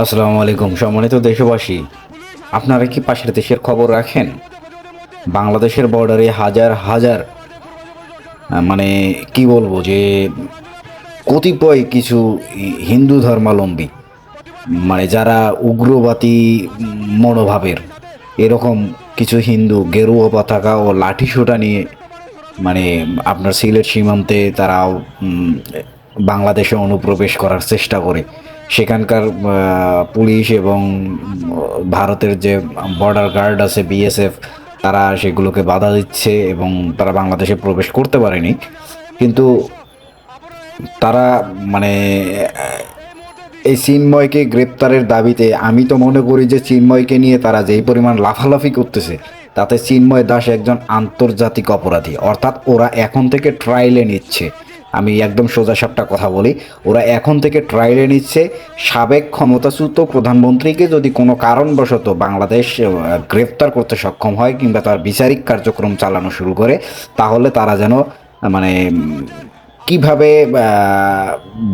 আসসালামু আলাইকুম, সম্মানিত দেশবাসী। আপনারা কি পাশের দেশের খবর রাখেন? বাংলাদেশের বর্ডারে হাজার হাজার মানে কি বলব যে কতিপয় কিছু হিন্দু ধর্মাবলম্বী মানে যারা উগ্রবাদী মনোভাবের, এরকম কিছু হিন্দু গেরুয়া পতাকা ও লাঠিসোঁটা নিয়ে মানে আপনার সিলেট সীমান্তে তারা বাংলাদেশে অনুপ্রবেশ করার চেষ্টা করে সেখানকার পুলিশ এবং ভারতের যে বর্ডার গার্ড আছে বিএসএফ তারা সেগুলোকে বাধা দিচ্ছে এবং তারা বাংলাদেশে প্রবেশ করতে পারেনি। কিন্তু তারা মানে এই চিন্ময়কে গ্রেপ্তারের দাবিতে, আমি তো মনে করি যে চিন্ময়কে নিয়ে তারা যেই পরিমাণ লাফালাফি করতেছে, তাতে চিন্ময় দাস একজন আন্তর্জাতিক অপরাধী। অর্থাৎ ওরা এখন থেকে ট্রায়ালে নিচ্ছে। আমি একদম সোজা সাপটা কথা বলি, ওরা এখন থেকে ট্রায়ালে নিচ্ছে, সাবেক ক্ষমতাচ্যুত প্রধানমন্ত্রীকে যদি কোনো কারণবশত বাংলাদেশ গ্রেপ্তার করতে সক্ষম হয় কিংবা তার বিচারিক কার্যক্রম চালানো শুরু করে, তাহলে তারা যেন মানে কীভাবে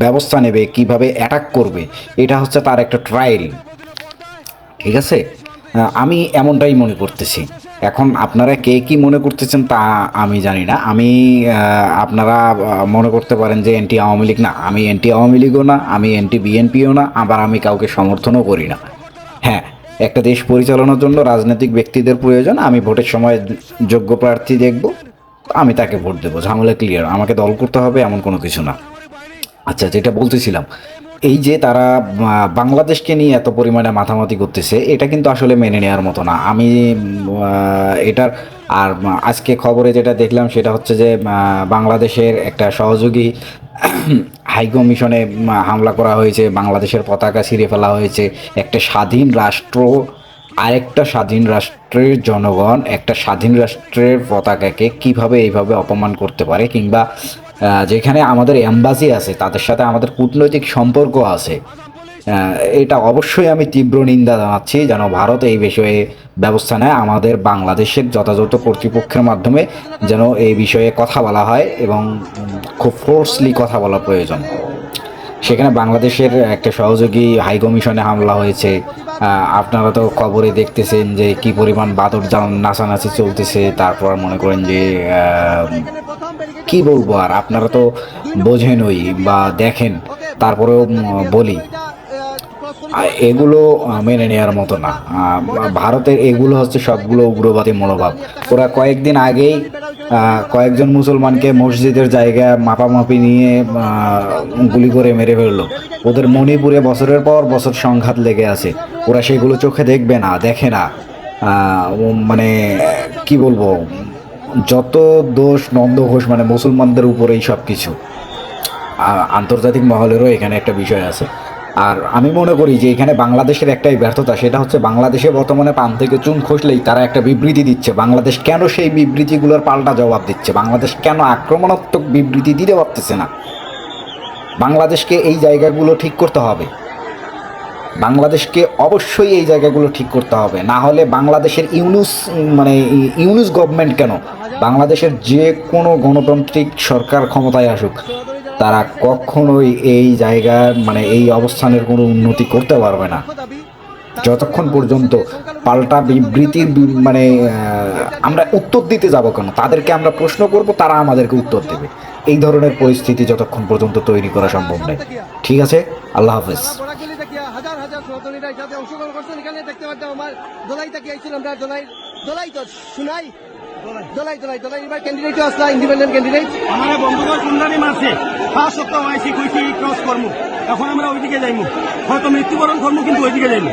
ব্যবস্থা নেবে, কীভাবে অ্যাটাক করবে, এটা হচ্ছে তার একটা ট্রায়াল ঠিক আছে? আমি এমনটাই মনে করতেছি। এখন আপনারা কে কি মনে করতেছেন তা আমি জানি না। আমি আপনারা মনে করতে পারেন যে এনটি আওয়ামী লীগ না। আমি এনটি আওয়ামী লীগও না, আমি এনটি বিএনপিও না, আবার আমি কাউকে সমর্থনও করি না। হ্যাঁ একটা দেশ পরিচালনার জন্য রাজনৈতিক ব্যক্তিদের প্রয়োজন, আমি ভোটের সময় যোগ্য প্রার্থী দেখব, আমি তাকে ভোট দেবো। ঝামেলা ক্লিয়ার আমাকে দল করতে হবে এমন কোনো কিছু না। আচ্ছা যেটা বলতেছিলাম এই যে তারা বাংলাদেশকে নিয়ে এত পরিমাণে মাথামাতি করতেছে, এটা কিন্তু আসলে মেনে নেওয়ার মতো না। আমি এটার, আর আজকে খবরে যেটা দেখলাম সেটা হচ্ছে যে বাংলাদেশের একটা সহযোগী হাই কমিশনে হামলা করা হয়েছে, বাংলাদেশের পতাকা ছিঁড়ে ফেলা হয়েছে একটা স্বাধীন রাষ্ট্র, আরেকটা স্বাধীন রাষ্ট্রের জনগণ, একটা স্বাধীন রাষ্ট্রের পতাকাকে কীভাবে এইভাবে অপমান করতে পারে কিংবা যেখানে আমাদের এম্বাসি আছে, তাদের সাথে আমাদের কূটনৈতিক সম্পর্ক আছে। এটা অবশ্যই আমি তীব্র নিন্দা জানাচ্ছি যেন ভারত এই বিষয়ে ব্যবস্থা নেয়, আমাদের বাংলাদেশের যথাযথ কর্তৃপক্ষের মাধ্যমে যেন এই বিষয়ে কথা বলা হয় এবং খুব ফোর্সলি কথা বলা প্রয়োজন। সেখানে বাংলাদেশের একটা সহযোগী হাই কমিশনে হামলা হয়েছে। আপনারা তো খবরে দেখতেছেন যে কি পরিমাণ বাদর নাচানাচি চলতেছে, তারপর মনে করেন যে কি বলব আর? আপনারা তো বোঝেনই বা দেখেন, তারপরেও বলি। এগুলো মেনে নেওয়ার মতো না। ভারতের এগুলো হচ্ছে সবগুলো উগ্রবাদী মনোভাব। ওরা কয়েকদিন আগেই কয়েকজন মুসলমানকে মসজিদের জায়গায় মাপামাপি নিয়ে গুলি করে মেরে ফেলল। ওদের মণিপুরে বছরের পর বছর সংঘাত লেগে আছে। ওরা সেগুলো চোখে দেখবে না, দেখে না। মানে কি বলব? যত দোষ, নন্দ ঘোষ মানে মুসলমানদের উপরেই সব কিছু আন্তর্জাতিক মহলেরও এখানে একটা বিষয় আছে। আর আমি মনে করি যে এখানে বাংলাদেশের একটাই ব্যর্থতা, সেটা হচ্ছে বাংলাদেশে বর্তমানে পান থেকে চুন খসলেই তারা একটা বিবৃতি দিচ্ছে। বাংলাদেশ কেন সেই বিবৃতিগুলোর পাল্টা জবাব দিচ্ছে? বাংলাদেশ কেন আক্রমণাত্মক বিবৃতি দিতে পারতেছে না? বাংলাদেশকে এই জায়গাগুলো ঠিক করতে হবে। বাংলাদেশকে অবশ্যই এই জায়গাগুলো ঠিক করতে হবে। না হলে বাংলাদেশের ইউনুস মানে ইউনুস গভর্নমেন্ট কেন? বাংলাদেশের যে কোনো গণতান্ত্রিক সরকার ক্ষমতায় আসুক, তারা কখনোই এই জায়গার মানে এই অবস্থানের কোনো উন্নতি করতে পারবে না। যতক্ষণ পর্যন্ত পাল্টা বিবৃতির মানে আমরা উত্তর দিতে যাব কেন? তাদেরকে আমরা প্রশ্ন করব, তারা আমাদেরকে উত্তর দেবে। এই ধরনের পরিস্থিতি যতক্ষণ পর্যন্ত তৈরি করা সম্ভব নয়। ঠিক আছে? আল্লাহ হাফেজ। হাজার সহযোগীরা সাথে অংশগ্রহণ করছেন। এখানে দেখতে পাচ্ছেন আমার দোলাই থেকে আইছিল আমরা দোলাই দোলাই তো শুনাই। দোলাই। দোলাই দোলাই এবার ক্যান্ডিডেট আসলা ইন্ডিপেন্ডেন্ট ক্যান্ডিডেট আমার বন্ধুগণ কুন্দানি মারছে। পাঁচ সপ্তাহ আইসি কইছি ক্রস কর্ম এখন আমরা ওইদিকে যাইমু হয়তো মৃত্যুবরণ কর্ম কিন্তু ওইদিকে যাইমু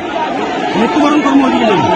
মৃত্যুবরণ কর্ম ওইদিকে যাইমু